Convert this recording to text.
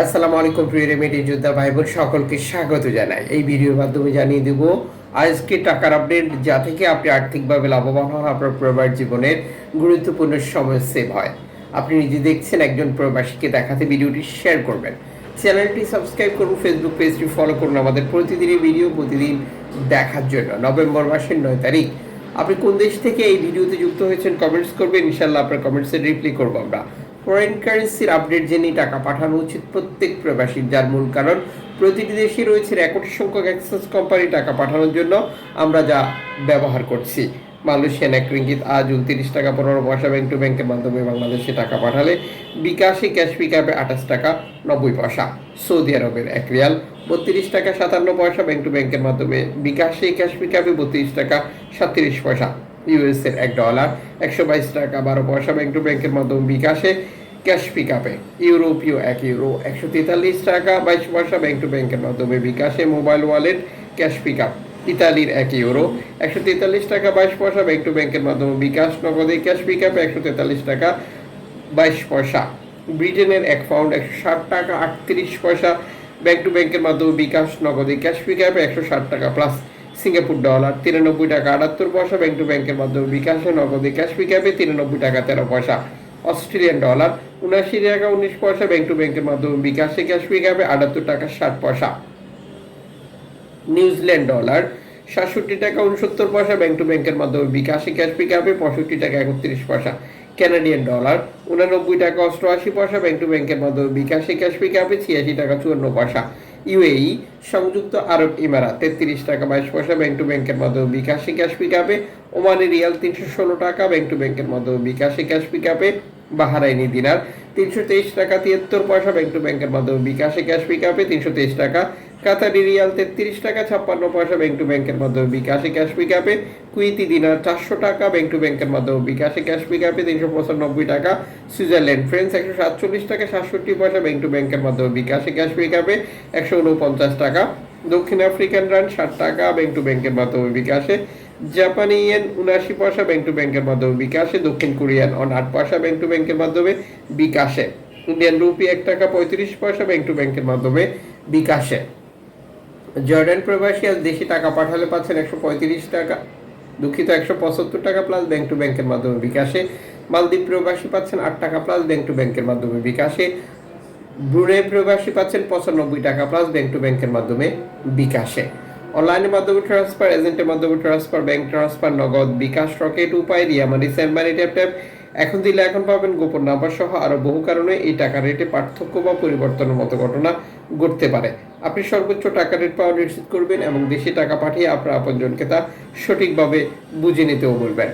আসসালামু আলাইকুম, প্রিয় রেমেডি যোদ্ধা ভাই বোন সকলকে স্বাগত জানাই। এই ভিডিওর মাধ্যমে জানিয়ে দেব, আজকে টাকার আপডেট যা থেকে আপনি আর্থিকভাবে লাভবান হন, আপনার প্রবাস জীবনের গুরুত্বপূর্ণ সময় সেভ হয়। আপনি নিজে দেখছেন একজন প্রবাসীকে দেখাতে ভিডিওটি শেয়ার করবেন। চ্যানেলটি সাবস্ক্রাইব করুন, ফেসবুক পেজটি ফলো করুন আমাদের প্রতিদিনই ভিডিও, প্রতিদিন দেখার জন্য। নভেম্বর মাসের নয় তারিখ। আপনি কোন দেশ থেকে এই ভিডিওতে যুক্ত হয়েছেন, কমেন্টস করবেন ইনশাল্লাহ আপনার কমেন্টসের রিপ্লাই করব আমরা। ফরেন কারেন্সির আপডেট জেনে টাকা পাঠানো উচিত প্রত্যেক প্রবাসীর, যার মূল কারণ প্রতিটি দেশে রয়েছে রেকর্ড সংখ্যক অ্যাক্সেস কোম্পানি টাকা পাঠানোর জন্য আমরা যা ব্যবহার করছি। মালয়েশিয়ান এক রিঙ্গিত আজ উনত্রিশ টাকা পনেরো পয়সা ব্যাংক টু ব্যাংকের মাধ্যমে বাংলাদেশে টাকা পাঠালে বিকাশে ক্যাশ পিকআপে আঠাশ টাকা নব্বই পয়সা। সৌদি আরবের এক রিয়াল বত্রিশ টাকা সাতান্ন পয়সা ব্যাংক টু ব্যাংকের মাধ্যমে বিকাশে ক্যাশ পিকআপে বত্রিশ টাকা সাতত্রিশ পয়সা। ইউএস এর এক ডলার একশো বাইশ টাকা, বারো পয়সা ব্যাংক টু ব্যাংকের মাধ্যমে বিকাশে ক্যাশ পিকআপে ইউরোপীয় এক ইউরো একশো তেতাল্লিশ টাকা, বাইশ পয়সা ব্যাংক টু ব্যাংকের মাধ্যমে বিকাশে মোবাইল ওয়ালেট ক্যাশ পিকআপ ইতালির এক ইউরো একশো তেতাল্লিশ টাকা, বাইশ পয়সা ব্যাংক টু ব্যাংকের মাধ্যমে বিকাশ, নগদে ক্যাশ পিকআপে একশো তেতাল্লিশ টাকা, বাইশ পয়সা। ব্রিটেনের এক পাউন্ড একশো ষাট টাকা, আটত্রিশ পয়সা ব্যাংক টু ব্যাংকের মাধ্যমে বিকাশ, নগদে ক্যাশ পিকআপে একশো ষাট টাকা প্লাস সিঙ্গাপুর ডলার তিরানব্বই টাকা আটাত্তর পয়সা ব্যাংক টু ব্যাংকের মাধ্যমে বিকাশে, নগদে ক্যাশ পিকআপে তিরানব্বই টাকা তেরো পয়সা। অস্ট্রেলিয়ান ডলার উনাশি টাকা উনিশ পয়সা ব্যাংক টু ব্যাংকের মাধ্যমে বিকাশে ক্যাশ পিকআপে আটাত্তর টাকা ষাট পয়সা। নিউজিল্যান্ড ডলার সাতষট্টি টাকা উনসত্তর পয়সা ব্যাংক টু ব্যাংকের মাধ্যমে বিকাশে ক্যাশ পিকআপে পঁয়ষট্টি টাকা একত্রিশ পয়সা। ক্যানাডিয়ান ডলার উনানব্বই টাকা অষ্টআশি পয়সা ব্যাংক টু ব্যাংকের মাধ্যমে বিকাশে ক্যাশ পিকআপে ছিয়াশি টাকা চুয়ান্ন পয়সা। ইউএই, সংযুক্ত আরব ইমারাত, তেত্রিশ টাকা বাইশ পয়সা ব্যাংক টু ব্যাংকের মাধ্যমে বিকাশে ক্যাশ পিক আপে ওমানের রিয়াল তিনশো ষোলো টাকা ব্যাংক টু ব্যাংকের মাধ্যমে বিকাশে ক্যাশ পিক আপে বাহারাইনি দিনার। তিনশো তেইশ টাকা তিয়াত্তর পয়সা ব্যাংক টু ব্যাংকের মাধ্যমে বিকাশে ক্যাশ পিক আপে তিনশো তেইশ টাকা কাতারি রিয়াল তেত্রিশ টাকা ছাপ্পান্ন পয়সা ব্যাংক টু ব্যাংকের মাধ্যমে বিকাশে ক্যাশ পিকআপে কুইতি দিনার চারশো টাকা ব্যাংক টু ব্যাংকের মাধ্যমে বিকাশে ক্যাশ পিকআপে তিনশো পঁচানব্বই টাকা। সুইজারল্যান্ড ফ্রেন্স একশো সাতচল্লিশ টাকা, সাতষট্টি পয়সা ব্যাংক টু ব্যাংকের মাধ্যমে বিকাশে ক্যাশ পিকআপে একশো উনপঞ্চাশ টাকা। দক্ষিণ আফ্রিকান রান ষাট টাকা ব্যাংক টু ব্যাংকের মাধ্যমে বিকাশে। জাপানি ইয়েন উনআশি পয়সা ব্যাংক টু ব্যাংকের মাধ্যমে বিকাশে। দক্ষিণ কোরিয়ান অন আট পয়সা ব্যাংক টু ব্যাংকের মাধ্যমে বিকাশে। ইন্ডিয়ান রুপি এক টাকা পঁয়ত্রিশ পয়সা ব্যাংক টু ব্যাংকের মাধ্যমে বিকাশে। জর্ডান প্রবাসী আজ দেশে টাকা পাঠালে পাচ্ছেন একশো পঁয়ত্রিশ টাকা। দুঃখিত, একশো পঁচাত্তর টাকা প্লাস ব্যাংক টু ব্যাংকের মাধ্যমে বিকাশে। মালদ্বীপ প্রবাসী পাচ্ছেন আট টাকা প্লাস ব্যাংক টু ব্যাংকের মাধ্যমে বিকাশে। ব্রুনেই প্রবাসী পাচ্ছেন পঁচানব্বই টাকা প্লাস ব্যাংক টু ব্যাংকের মাধ্যমে বিকাশে। অনলাইনের মাধ্যমে ট্রান্সফার এজেন্টের মাধ্যমে transfer bank transfer Nagad bKash Rocket Upay, Ria money send money tap tap এখন দিলে এখন পাবেন গোপন নাম্বার সহ আরও বহু কারণে এই টাকা রেটে পার্থক্য বা পরিবর্তনের মতো ঘটনা ঘটতে পারে। আপনি সর্বোচ্চ টাকা রেট পাওয়া নিশ্চিত করবেন এবং দেশে টাকা পাঠিয়ে আপনার আপনজনকে তা সঠিকভাবে বুঝে নিতেও বলবেন।